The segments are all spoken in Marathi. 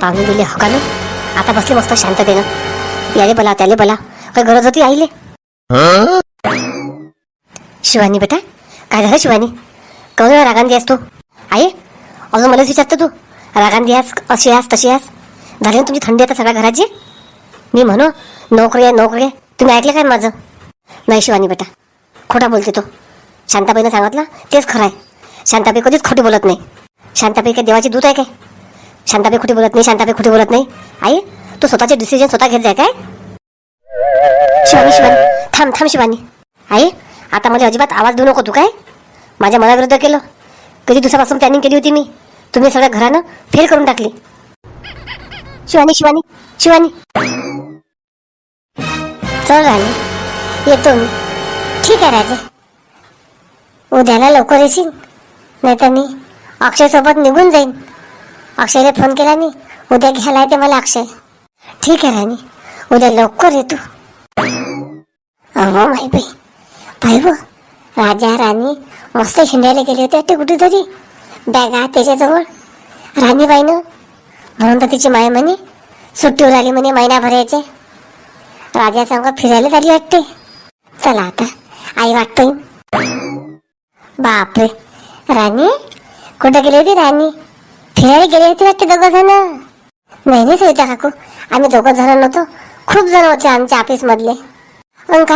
पाहुणे गेले हकानं आता बसले मस्त शांततेनं. याले बोला त्याले बोला काय गरज होती आईले? शिवानी बेटा काय झालं शिवानी? कमी रागांदी आहेस तू? आई अजून मलाच विचारतो तू. रागांदी आहेस अशी आहेस तशी आहेस? झाली ना तुमची थंडी आता सगळ्या घराची? मी म्हणू नोकरी आहे नोकरी आहे. तुम्ही ऐकले काय माझं? नाही शिवानी बेटा. खोटा बोलते तो. शांताबाईनं सांगितलं तेच खरं आहे. शांताबाई कधीच खोटी बोलत नाही. शांताबाई काय देवाची दूत आहे काय? शांताबाई कुठे बोलत नाही शांताबाई कुठे बोलत नाही. आई तू स्वतःचे डिसिजन स्वतः घेत जाय काय? शिवानी शिवानी. थांब थांब शिवानी. आई आता मला अजिबात आवाज देऊ नको तू काय? माझ्या मनाविरुद्ध केलं. कधी दिवसापासून प्लॅनिंग केली होती मी. तुम्ही सगळ्या घरानं फेल करून टाकली. शिवानी शिवानी शिवानी. चल राणी येतो मी. ठीक आहे राजे. उद्याला लवकर येशील. नाही तर मी अक्षयसोबत निघून जाईन. अक्षयला फोन केला मी उद्या घ्यायला येते मला अक्षय. ठीक आहे राणी. उद्या लवकर येतो. अहो माई बाई. पाय राजा राणी मस्त हिंडायला गेले होते वाटते कुठेतरी. बॅगा त्याच्याजवळ. राणीबाईनं म्हणून तर तिची माय म्हणे सुट्टीवर आली म्हणे महिना भरायचे. राजा संग फिरायला झाली वाटते. चला आता आई वाटतोय. बापरे. राणी कुठं गेली होती राणी? फिरायला गेले होती वाटते दोघं जण नाही नाही सविता काकू आम्ही दोघं जण नव्हतो. खूप जण होते आमच्या ऑफिस मधले अन का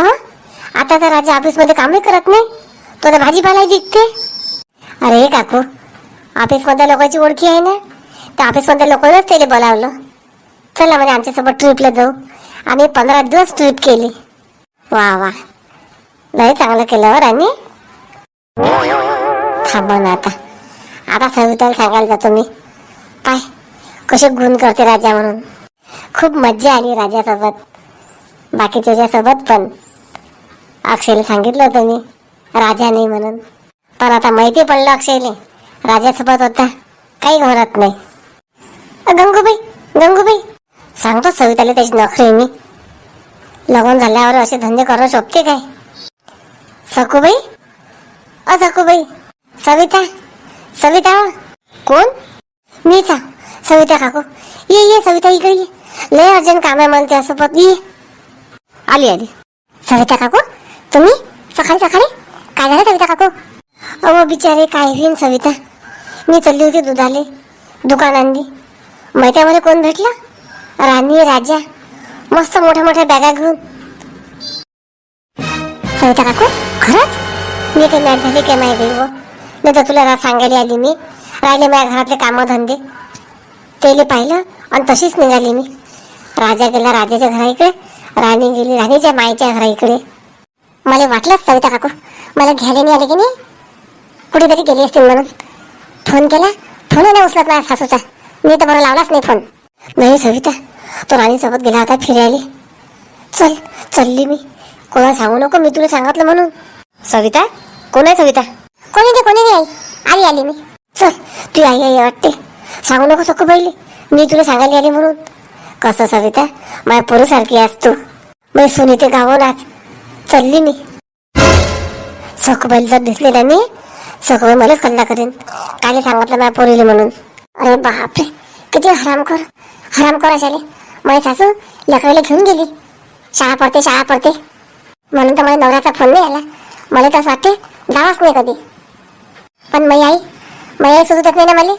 आता तर राजा ऑफिसमध्ये कामही करत नाही. तो तर भाजीपाला विकते. अरे काकू ऑफिस मधल्या लोकांची ओळखी आहे ना? तर ऑफिस मधल्या लोकांनाच त्याला बोलावलं. चला म्हणजे आमच्यासोबत ट्रिपला जाऊ. आम्ही पंधरा दिवस ट्रिप केली. वा वा. नाही चांगलं केलं हो राणी. थांबा ना आता. आता सविताला सांगायला जातो मी. काय कसे गुण करते राजा म्हणून. खूप मज्जा आली राजासोबत. बाकीच्या सोबत पण. अक्षयला सांगितलं होतं मी राजा नाही म्हणून. पण आता माहिती पडलं अक्षयले राजासोबत होता काही घरात नाही. अ, गंगूबाई गंगूबाई सांगतो सविताला त्याची नोकरी मी. लग्न झाल्यावर असे धंदे करू शोभते काय? सकुबाई अ सकुबाई सविता सविता कोण? मीच. हा, सविता काकू. ये ये सविता इकडे ये. लय अर्जंट काम आहे म्हणते असं पत ये आली आली. सविता काकू तुम्ही? सकाळी सकाळी? काय झालं सविता काकू? अहो बिचारे काय होईन सविता? मी चालली होती दुधाले. दुकानांनी मैत्यामध्ये कोण भेटला? राणी राजा. मस्त मोठ्या मोठ्या बॅगा घेऊन. सविता काकू खरंच? मी काही मॅट झाली काय माहिती नाही तर तुला रा- सांगायला आली मी. राहिले माझ्या घरातले कामं धंदे तेले पाहिलं आणि तशीच निघाली मी. राजा गेला राजाच्या घरा इकडे. राणी गेली राणीच्या माईच्या घरा इकडे. मला वाटलंच सविता काकू मला घ्यायला नाही आले की नाही? कुठेतरी गेली असतील म्हणून. फोन केला. फोन नाही उचलत माझ्या सासूचा. मी तर बरं लावलाच नाही फोन. नाही सविता तो राणीसोबत गेला होता फिरायला. चल चालली मी. कोणाला सांगू नको मी तुला सांगितलं म्हणून. सविता? कोण आहे सविता? कोणी दे कोणी दे आई? आली आली मी. चल तू आई आई वाटते. सांगू नको सकू पहिले मी तुला सांगायला आली म्हणून. कसं सविता? माझ्या पोरीसारखी आहेस तू. मी सुनीते गावून आज चालली मी. सखूबाई जर दिसले ना मी सखूबाई मलाच कल्ला करेन. काय सांगितलं माझ्या पोरीले म्हणून? अरे बापरे. किती हराम कर हराम कर अशाले. माझी सासू लेकराला घेऊन गेली. शाळा पडते शाळा पडते. म्हणून तर मला नवऱ्याचा फोन नाही आला. मला तसं वाटते जावाच नाही कधी. पण मै आई मै आई सुचत नाही ना मला?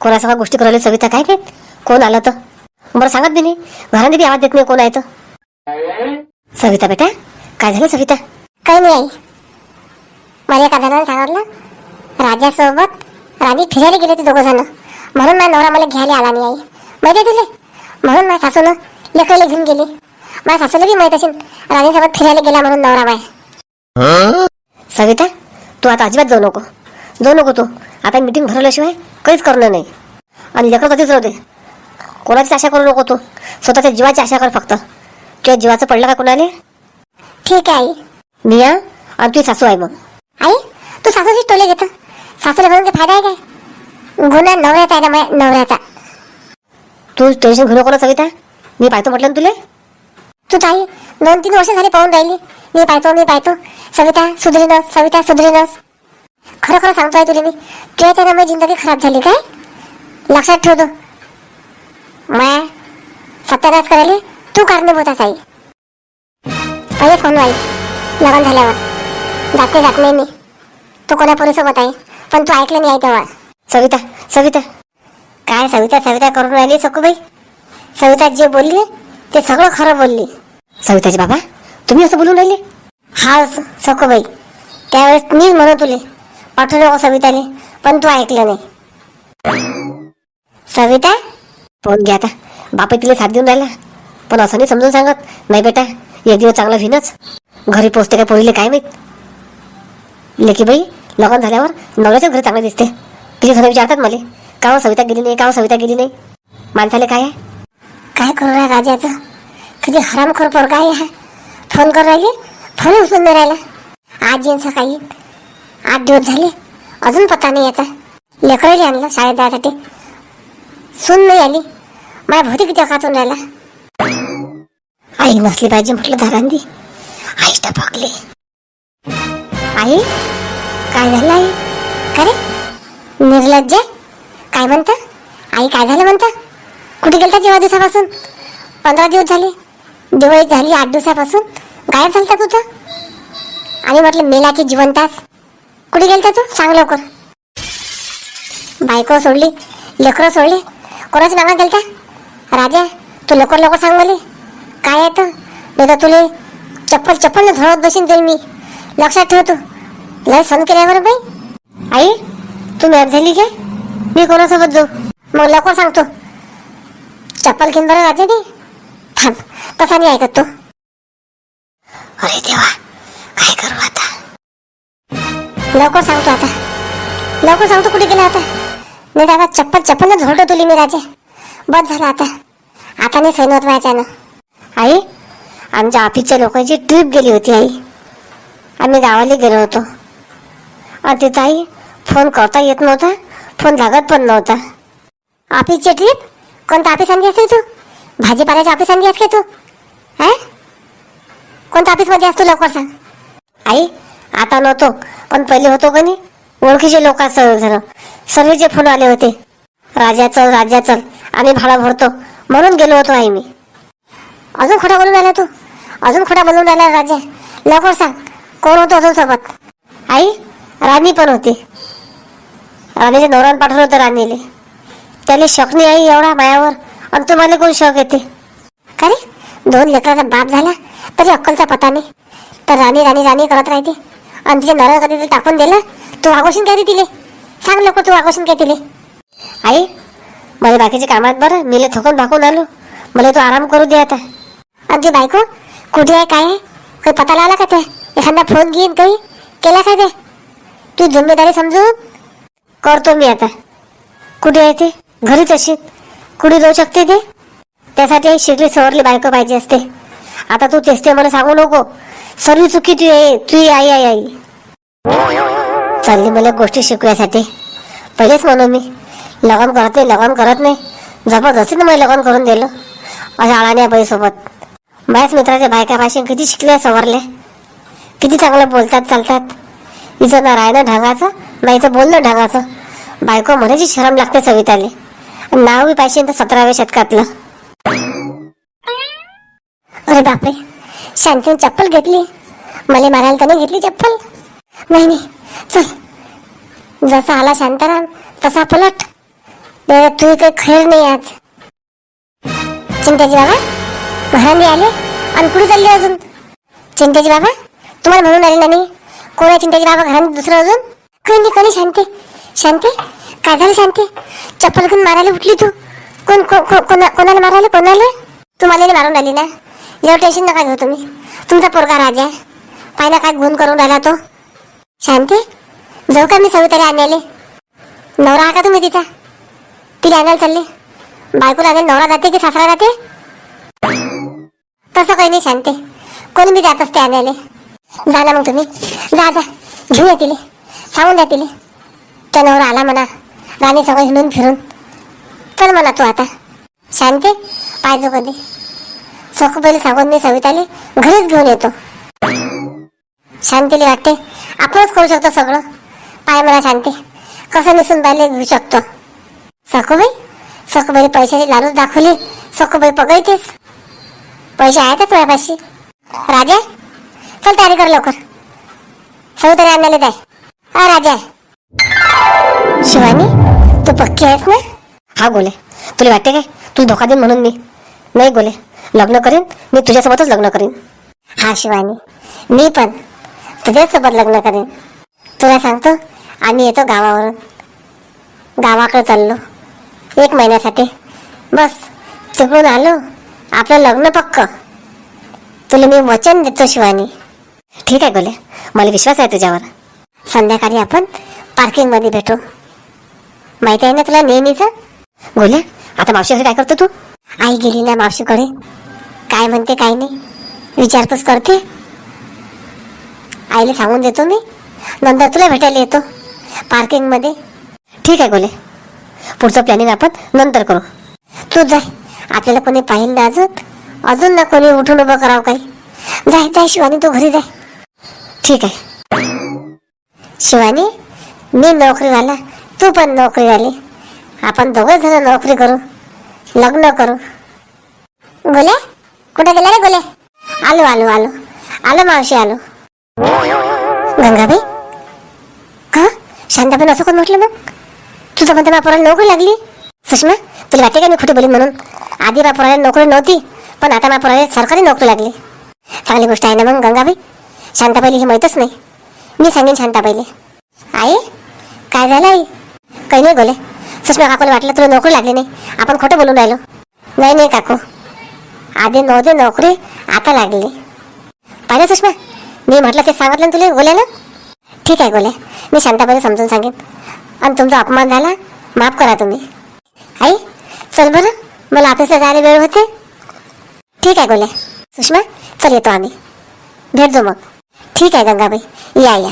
कोणा सगळ्या गोष्टी करायला सविता काय घेत कोण आलं तर? बरं सांगत बी नाही. घराने बी आवाज देत नाही कोण आहे तर. सविता बेटा काय झालं सविता? काही नाही आई. मला एका जणाने सांगितलं राजासोबत राणी फिरायला गेले ते दोघं जण. म्हणून माझा नवरा मला घ्यायला आला नाही आई. माहिती आहे तुले म्हणून माझ्या सासूनं लेकराला घेऊन गेली. माझ्या सासूला बी माहीत असेल राणीसोबत फिरायला गेला म्हणून नवरा बाय सविता तू आता अजिबात जाऊ नको. जाऊ नको तू. आता मीटिंग भरवल्याशिवाय काहीच करणं नाही. आणि लेकर कधीच राहू दे. कोणाचीच आशा करू नको तू. स्वतःच्या जीवाची आशा कर फक्त. तुझ्या जीवाचं पडलं का कोणाले? ठीक आहे आई. मी या आणि तुझी सासू आहे मग. आई तू सासूची टोले घेतो. सासूला म्हणून काही फायदा आहे काय? गुन्हा नवऱ्याचा आहे ना नवऱ्याचा. तू टेन्शन घेऊ नको ना सविता. मी पाहतो म्हटलं ना तुले. तू ताई दोन तीन वर्ष झाली पाहून राहिली. मी पाहतो मी पाहतो. सविता सुधरीनस सविता सुधरीनस खरं खरं सांगतोय तुला मी? तुझ्या माझी जिंदगी खराब झाली काय? लक्षात ठेवतो माया सत्यानाश करायला तू कारणीभूत असाई पहिले फोन आई लग्न झाल्यावर. जाते जात नाही मी. तू कोणा पोरीसोबत आहे? पण तू ऐकलं नाही आहे तेव्हा. सविता सविता. काय सविता सविता करून राहिली सखूबाई? सविता जे बोलली ते सगळं खरं बोलली. सविताजी बाबा तुम्ही असं बोलून राहिले? हा सखूबाई. त्यावेळेस मी म्हणत तुले. पाठवलं हो सविताले पण तू ऐकलं नाही. सविता फोन घ्या आता. बापा तिला साथ देऊन राहिला. पण असं नाही समजून सांगत. नाही बेटा एक दिवस चांगला भिनच घरी पोचते काय पोरीले काय माहीत? लेकी बाई लग्न झाल्यावर नवऱ्याच्याच घरी चांगलं दिसते. तिचे सगळे विचारतात मला. का हो सविता गेली नाही? का हो सविता गेली नाही? माणसाले काय काय करू राय राजाचं किती हरामखोर पोरगा आहे हा. फोन करू राहिले? फोन उचलून नाही राहिला. आज येईन सकाळी. आठ दिवस झाले. अजून पत्ता नाही याचा. लेकरही आणलं शाळेत जायसाठी. सून नाही आली. माझ्या भोवती किती अकातून राहिला. आई नसली पाहिजे म्हटलं दारांदी आई टपकली. आई काय झालं आई? का निर्लज्ज काय म्हणता? आई काय झालं म्हणता? कुठे गेलता जेव्हा दिवसापासून? पंधरा दिवस झाले. दिवाळी झाली आठ दिवसापासून. गायब झालता तू तर? आणि म्हटलं मेला की जिवंतास कुठे गेलता तू? सांग लवकर. बायको सोडली लेकरं सोडली. कोणाच नावा गेलता राजा तू लवकर लवकर सांग मला. काय आहे नाही तर तुले चप्पल चप्पल धरत बसीन तुला मी. लक्षात ठेव तू. लय सण केल्यावर बाई. आई तू मॅप झाली काय मी कोणासोबत जाऊ? मग लवकर सांगतो. चप्पल घेऊन बरं राजा नाही थांब तसा नाही ऐकत तू. अरे देवा काय करू आता? लवकर सांगतो आता. लवकर सांगतो कुठे गेला आता? नाही दादा चप्पल चप्पल झोडतो तुली मी राजा. बस झाला आता. आता नाही सैन होत ना आई आमच्या ऑफिसच्या लोकांची ट्रिप गेली होती आई. आम्ही गावाला गेलो होतो. आणि तिथं आई फोन करता येत नव्हता फोन लागत पण नव्हता. ऑफिसची ट्रिप? कोणत्या ऑफिस आणली असते तू? भाजीपाल्याच्या ऑफिस आणली असते तू? हा? कोणत्या ऑफिसमध्ये असतो लवकर सांग. आई आता नव्हतो. पण पहिले होतो का नाही? ओळखीचे लोक झालं जण सर्वचे फोन आले होते. राजा चल राजा चल. आम्ही भाडा भरतो. म्हणून गेलो होतो आई मी. अजून खोटा बोलून राहिला तू? अजून खोटा बोलून आला राजा. लवकर सांग. कोण होतो अजून सोबत? आई राणी पण होती. राणीचे नवरान पाठवलं होतं राणीले. त्याला शक नाही आई एवढा मायावर. आणि तुम्हाला कोण शक येते? का रे? दोन लेकराचा बाप झाला तरी अक्कलचा पता नाही. तर राणी राणी राणी करत राहते. आणि तिच्या नवऱ्या कधी ते टाकून दिलं तू वागोशीन काय तिले? सांग नको तू वागोशीन काय तिले. आई मला बाकीचे कामात बरं मिले थकून भाकून आलो. मला तू आराम करू दे आता. आणि ती बायको कुठे आहे काय काही पता लागला का ते? एखादा फोन घेईन काही? केला काय ते? तू जिम्मेदारी समजून करतो मी आता. कुठे आहे ते? घरीच अशी कुठे जाऊ शकते ते? त्यासाठी शिकली सवरली बायको पाहिजे असते. आता तू तेच ते मला सांगू नको. सर्व चुकी तू आहे. तू आई आई आई. चालली मला गोष्टी शिकवायसाठी. पहिलेच म्हणू मी. लग्न करत नाही लग्न करत नाही. जबरदस्तीनं मला लग्न करून दिलं. अशा आळाण्या बाईसोबत. माझ्याच मित्राच्या बायकापाशी किती शिकल्या सवरले. किती चांगलं बोलतात चालतात. हिचं ना राहणं ढगाचं नाहीचं बोलणं ढगाचं. बायको म्हणायची शरम लागते सविताले. नाव बी पाहिजे तर सतराव्या शतकातलं. अरे बापरे. शांतून चप्पल घेतली. मला मारायला त्याने घेतली चप्पल. नाही नाही चल. जसा आला शांताराम तसा पलट. तर तू काही खैर नाही आज. चिंताजी बाबा घराने आले आणि कुठे चालले अजून? चिंताजी बाबा तुम्हाला म्हणून आले ना नाही कोण आहे चिंताजी बाबा घरात दुसरं अजून? काही नाही कोणी शांती? शांती? काय झालं शांती? चप्पल घेऊन मारायला उठली तू? कोण को- को- कोणा- कोणाला मारायला? कोणाला? तू मला मारून आली ना? एवढं टेन्शन नका घेऊ तुम्ही. तुमचा पोरगा राजा आहे. पाहिला काय गुण करून राहिला तो? शांती जाऊ का मी सवितारी आणायले? नवरा हा का तुम्ही तिचा? तिला आणायला चालले? बायकोला आणायला नवरा जाते की सासरा जाते? तसं काही नाही शांती. कोणी मी जात असते आणायला. जा ना मग तुम्ही. जा जा. घेऊन या तिले. सांगून द्या तिले. त्या नवरा आला म्हणा. राणी सगळं हिंडून फिरून. चल म्हणा तू आता. शांती पाहिजे कधी सखू पहिले सांगून मी सविताले. घरीच घेऊन येतो. शांतीली वाटते. आपणच करू शकतो सगळं. पाय मला शांती. कसं नसून पाहिले घेऊ शकतो? सखूबाई सखूबाई पैशाची लालूच दाखवली. सखूबाई पगळतेच पैसे आहेतच माझ्यापाशी. राजा चल तयारी कर लवकर. सगळं आणलेले जाय. हा राजा. शिवानी तू पक्की आहेस ना? हा गोले. तुला वाटते काय? तू धोका देईन म्हणून मी. नाही गोले. लग्न करीन मी तुझ्यासोबतच लग्न करीन. हा शिवानी मी पण तुझ्यासोबत लग्न करीन. तुला सांगतो आम्ही येतो गावावरून. गावाकडे चाललो. एक महिन्यासाठी. बस तिकडून आलो. आपलं लग्न पक्क. तुला मी वचन देतो शिवानी. ठीक आहे गोले मला विश्वास आहे तुझ्यावर. संध्याकाळी आपण पार्किंगमध्ये भेटू. माहिती आहे ना तुला नेहमीचं? गोल्या आता मावशी काय करतो तू? आई गेली ना मावशीकडे. काय म्हणते काय नाही. विचारपूस करते. आईला सांगून देतो मी. नंतर तुला भेटायला येतो. पार्किंगमध्ये ठीक आहे गोले. पुढचं प्लॅनिंग आपण नंतर करू. तू जाय. आपल्याला कोणी पाहिलं ना अजून. अजून ना कोणी उठून उभं करावं काही. जाय जाय शिवानी तू घरी जाय. ठीक आहे. शिवानी मी नोकरीवाला. तू पण नोकरीवाली. आपण दोघं जण नोकरी करू. लग्न करू. बोला कुठे गेला रे गोले? आलो आलो आलो. आलो मावशी आलो. गंगाबाई? का? शांताबाई असं कोण म्हटलं मग? तुझं म्हणते बापोराला नोकरी लागली? सुषमा तुला वाटते का मी खोटी बोलीन म्हणून? आधी बापराला नोकरी नव्हती पण आता बापोराला सरकारी नोकरी लागली. चांगली गोष्ट आहे ना मग गंगाबाई? शांताबाईला हे माहीतच नाही. मी सांगेन शांताबाईले. आई काय झालं आई? काही नाही गोले. सुषमा काकूला वाटलं तुला नोकरी लागली नाही. आपण खोटं बोलून राहिलो. नाही नाही काकू. आधी नव्हती नोकरी आता लागली. पाहिजे सुषमा? मी म्हटलं ते सांगितलं ना तुला गोल्यानं? ठीक आहे गोल्या. मी शांताबाईला समजून सांगेन. आणि तुमचा अपमान झाला माफ करा तुम्ही. आई चल बरं. मला ऑफिसला जायला वेळ होते. ठीक आहे गोल्या. सुषमा चल येतो आम्ही. भेट जो मग. ठीक आहे गंगाबाई. या या.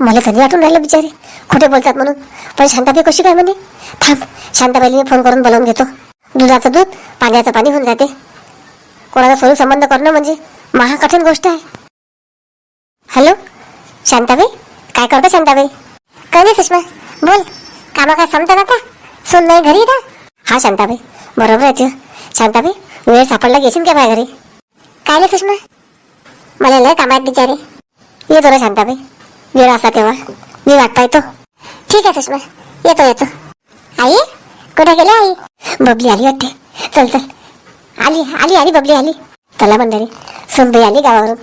मला कधी वाटून राहिलं बिचारे. खोटे बोलतात म्हणून. पण शांताबाई कशी काय म्हणे? थांब. शांताबाईला मी फोन करून बोलावून घेतो. दुधाचं दूध पाण्याचं पाणी होऊन जाते. कोणाचा स्वरूप संबंध करणं म्हणजे महा कठीण गोष्ट आहे. हॅलो? शांताबाई? काय करता शांताबाई? काय नाही सुषमा. बोल. कामा काय संपतात आता? सोन नाही घरी का हा शांताबाई. बरोबर आहे शांताबाई वेळ सापडला घेशील का माझ्या घरी? काय नाही सुषमा. मला लय कामात बिचारे. येतो ना शांताबाई. वेळ असा तेव्हा. मी वाट पाहतो. ठीक आहे सुषमा. येतो येतो. आई? कुठे गेली आई? बबली आली वाटते. चल चल. आली आली आली बबली आली. चला मंडळी सुंबई आली गावावरून.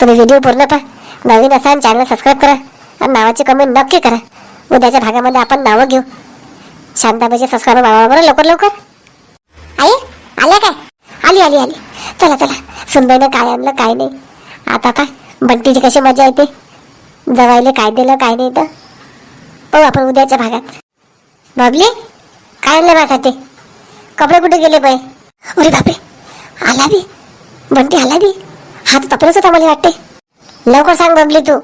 तुम्ही व्हिडिओ पूर्ण पहा. नवीन आणि चॅनल सबस्क्राईब करा. आणि नावाची कमेंट नक्की करा. उद्याच्या भागामध्ये आपण नावं घेऊ. शांताबाईचे सबस्क्राईब मावा बरं लवकर लवकर. आई आल्या काय? आली आली आली. चला चला. सुंबईनं काय आणलं काय नाही. आता काय बंटीची कशी मजा येते. जवायले काय दिलं काय नाही तर. पाहू आपण उद्याच्या भागात. बाबली? काय आणलं माझ्यासाठी. कपडे कुठे गेले बाई? अरे बापरे. आला बी. बंटी आला बी. हात पकडच होता मला वाटते लवकर सांग बबली तू.